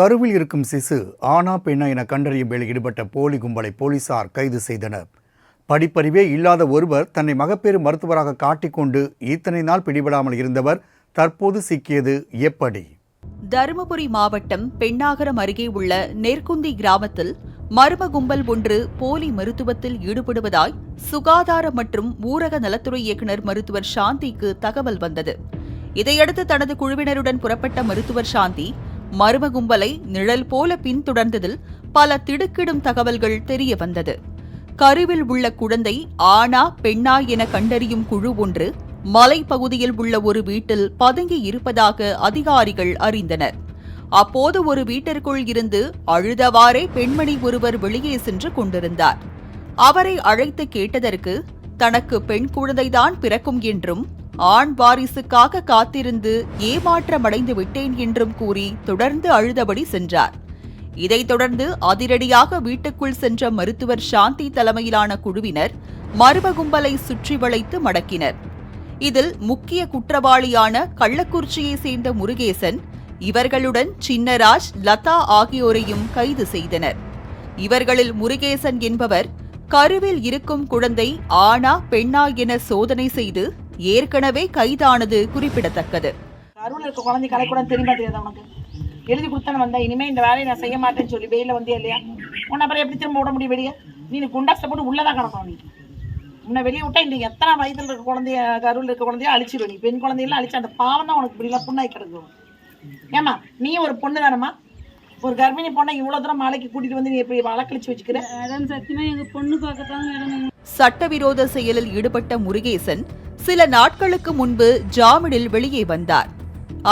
கருவில் இருக்கும் சிசு ஆனா பெண்ணா என கண்டறியும் வேலை ஈடுபட்ட போலி கும்பலை போலீசார் கைது செய்தனர். படிப்பறிவே இல்லாத ஒருவர் தன்னை மகப்பேறு மருத்துவராக காட்டிக்கொண்டு இத்தனை நாள் பிடிபடாமல் இருந்தவர் தற்போது சிக்கியது எப்படி? தருமபுரி மாவட்டம் பெண்ணாகரம் அருகே உள்ள நெற்குந்தி கிராமத்தில் மர்ம கும்பல் ஒன்று போலி மருத்துவத்தில் ஈடுபடுவதாய் சுகாதார மற்றும் ஊரக நலத்துறை இயக்குநர் மருத்துவர் சாந்திக்கு தகவல் வந்தது. இதையடுத்து தனது குழுவினருடன் புறப்பட்ட மருத்துவர் சாந்தி மர்ம கும்பலை நிழல் போல பின்தொடர்ந்ததில் பல திடுக்கிடும் தகவல்கள் தெரிய வந்தது. கருவில் உள்ள குழந்தை ஆணா பெண்ணா என கண்டறியும் குழு ஒன்று மலைப்பகுதியில் உள்ள ஒரு வீட்டில் பதுங்கி இருப்பதாக அதிகாரிகள் அறிந்தனர். அப்போது ஒரு வீட்டிற்குள் இருந்து அழுதவாறே பெண்மணி ஒருவர் வெளியே சென்று கொண்டிருந்தார். அவரை அழைத்து கேட்டதற்கு தனக்கு பெண் குழந்தைதான் பிறக்கும் என்றும் ஆண் வாரிசுக்காக காத்திருந்து ஏமாற்றமடைந்து விட்டேன் என்றும் கூறி தொடர்ந்து அழுதபடி சென்றார். இதைத் தொடர்ந்து அதிரடியாக வீட்டுக்குள் சென்ற மருத்துவர் சாந்தி தலைமையிலான குழுவினர் மர்ம கும்பலை சுற்றி வளைத்து மடக்கினர். இதில் முக்கிய குற்றவாளியான கள்ளக்குறிச்சியை சேர்ந்த முருகேசன் இவர்களுடன் சின்னராஜ் லதா ஆகியோரையும் கைது செய்தனர். இவர்களில் முருகேசன் என்பவர் கருவில் இருக்கும் குழந்தை ஆணா பெண்ணா என சோதனை செய்து ஏற்கனவே கைதானது குறிப்பிடத்தக்கது. அருள் இருக்க குழந்தை கலைக்கூடம் தெரியுமா தெரியாது உனக்கு? எழுதி கொடுத்தானே வந்தா இனிமே இந்த வேலையை நான் செய்ய மாட்டேன்னு சொல்லி வெயில வந்தியா இல்லையா? உன்னை அப்புறம் எப்படி திரும்ப விட முடியும் வெளியே? நீ குண்டாஸ்ட போட்டு உள்ளதான் கிடக்கணும் நீ. உன்னை வெளியே விட்டா இந்த எத்தனை வயதுல இருக்க குழந்தைய கருவில் இருக்க குழந்தைய அழிச்சிடும் நீ. பெண் குழந்தையெல்லாம் அழிச்சு அந்த பாவம் தான் உனக்கு இப்படிலாம் புண்ணாய் கிடக்கும். ஏமா நீ ஒரு பொண்ணு தானம்மா? ஒரு கர்ப்பிணி பொண்ணை இவ்வளோ தூரம் மாலைக்கு கூட்டிட்டு வந்து நீ எப்படி வழக்கழிச்சு வச்சுக்கிற? மேடம் சத்தியமா எங்க பொண்ணு சட்டவிரோத செயலில் ஈடுபட்ட முருகேசன் சில நாட்களுக்கு முன்பு ஜாமீனில் வெளியே வந்தார்.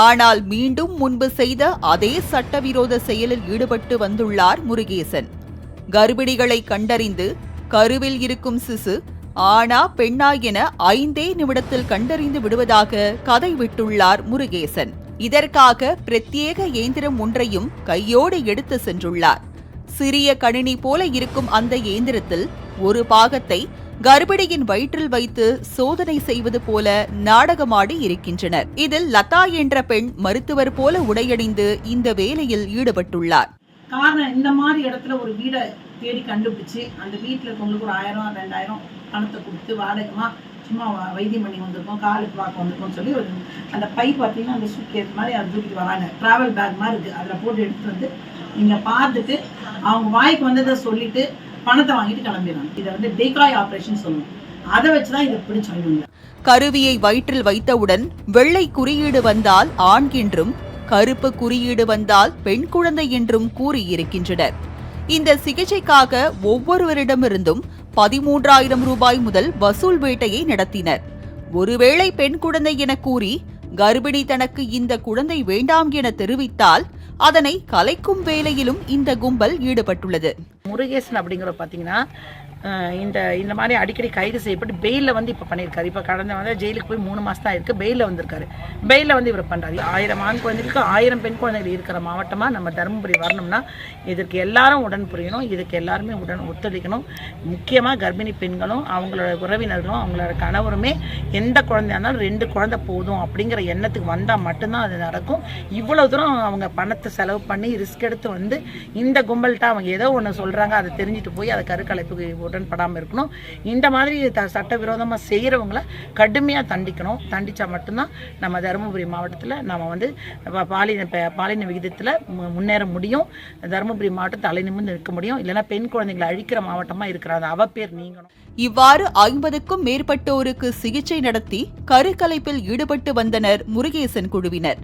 ஆனால் மீண்டும் முன்பு செய்த அதே சட்டவிரோத செயலில் ஈடுபட்டு வந்துள்ளார் முருகேசன். கர்ப்பிணிகளை கண்டறிந்து கருவில் இருக்கும் சிசு ஆனா பெண்ணா என ஐந்தே நிமிடத்தில் கண்டறிந்து விடுவதாக கதை விட்டுள்ளார் முருகேசன். இதற்காக பிரத்யேக இயந்திரம் ஒன்றையும் கையோடு எடுத்து சென்றுள்ளார். சிறிய கணினி போல இருக்கும் அந்த இயந்திரத்தில் ஒரு பாகத்தை கர்ப்பிணியின் வயிற்றில் வைத்து சோதனை செய்வது போல நாடகமாடி இருக்கின்றனர். இதில் லதா என்ற பெண் மருத்துவர் போல உடையணிந்து இந்த வேலையில் ஈடுபட்டுள்ளார். காரணம் இந்த மாதிரி இடத்துல ஒரு வீடை தேடி கண்டுபிடிச்சு அந்த வீட்டில் இருக்கவங்களுக்கு ஒரு ஆயிரம் ரெண்டாயிரம் பணத்தை கொடுத்து வாடகைமா சும்மா வைத்தியம் பண்ணி வந்திருக்கோம் காலுக்கு பார்க்க வந்திருக்கோம் சொல்லி ஒரு அந்த பை பார்த்தீங்கன்னா அந்த சூட்கேஸ் மாதிரி அதை தூக்கிட்டு வராங்க. ட்ராவல் பேக் மாதிரி இருக்குது அதில் போட்டு எடுத்துட்டு வந்து நீங்கள் பார்த்துட்டு அவங்க வாய்க்கு வந்ததை சொல்லிட்டு பணத்தை வாங்கிட்டு கிளம்பிடுறாங்க இதை வந்து டேக்ராய் ஆப்ரேஷன் சொல்லுவோம். அதை வச்சுதான் இதை பிடிச்சோம் இவங்க கருவியை வயிற்றில் வைத்தவுடன் வெள்ளை குறியீடு வந்தால் ஆண் என்றும் கருப்பு குறியீடு வந்தால் பெண் குழந்தை என்றும் கூறியிருக்கின்றனர். இந்த சிகிச்சைக்காக ஒவ்வொருவரிடமிருந்தும் பதிமூன்றாயிரம் ரூபாய் முதல் வசூல் வேட்டையை நடத்தினர். ஒருவேளை பெண் குழந்தை என கூறி கர்ப்பிணி தனக்கு இந்த குழந்தை வேண்டாம் என தெரிவித்தால் அதனை கலைக்கும் வேலையிலும் இந்த கும்பல் ஈடுபட்டுள்ளது. முருகேசன் அப்படிங்கிற பார்த்தீங்கன்னா இந்த இந்த மாதிரி அடிக்கடி கைது செய்யப்பட்டு பெயிலில் வந்து இப்போ பண்ணியிருக்காரு. இப்போ கடந்த வந்து ஜெயிலுக்கு போய் மூணு மாதம் தான் இருக்குது பெயிலில் வந்திருக்காரு. பெயிலில் வந்து இவர் பண்ணுறாரு ஆயிரம் ஆண் குழந்தைகளுக்கு ஆயிரம் பெண் குழந்தைகள் இருக்கிற மாவட்டமாக நம்ம தருமபுரி வரணும்னா இதற்கு எல்லாரும் உடன் புரியணும். இதுக்கு எல்லாருமே உடன் ஒத்துழைக்கணும். முக்கியமாக கர்ப்பிணி பெண்களும் அவங்களோட உறவினர்களும் அவங்களோட கணவருமே எந்த குழந்தையா இருந்தாலும் ரெண்டு குழந்தை போதும் அப்படிங்கிற எண்ணத்துக்கு வந்தால் மட்டும்தான் அது நடக்கும். இவ்வளோ தூரம் அவங்க பணத்தை செலவு பண்ணி ரிஸ்க் எடுத்து வந்து இந்த கும்பல்கிட்ட அவங்க ஏதோ ஒன்று சொல்கிறாங்க அதை தெரிஞ்சுட்டு போய் அதை கருக்கலைப்புக்கு உடன்படாமல் இருக்கணும். இந்த மாதிரி த சட்டவிரோதமாக செய்கிறவங்கள கடுமையாக தண்டிக்கணும். தண்டிச்சா மட்டும்தான் நம்ம தருமபுரி மாவட்டத்தில் நம்ம வந்து பாலின பாலின விகிதத்தில் மு- முன்னேற முடியும். தருமபுரி மாவட்டம் தலை நிமிர்ந்து நிற்க முடியும். இல்லைன்னா பெண் குழந்தைகளை அழிக்கிற மாவட்டமாக இருக்கிற அந்த அவ பேர் நீங்கணும். இவ்வாறு ஐம்பதுக்கும் மேற்பட்டோருக்கு சிகிச்சை நடத்தி கருக்கலைப்பில் ஈடுபட்டு வந்தனர் முருகேசன் குழுவினர்.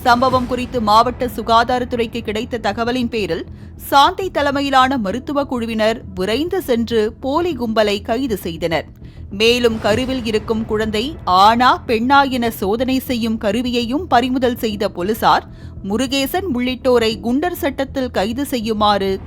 சம்பவம் குறித்து மாவட்ட சுகாதாரத்துறைக்கு கிடைத்த தகவலின் பேரில் சாந்தை தலைமையிலான மருத்துவ குழுவினர் விரைந்து சென்று போலி கும்பலை கைது செய்தனர். மேலும் கருவில் இருக்கும் குழந்தை ஆணா பெண்ணா என சோதனை செய்யும் கருவியையும் பறிமுதல் செய்த போலீசார் முருகேசன் உள்ளிட்டோரை குண்டர் சட்டத்தில் கைது செய்யுமாறு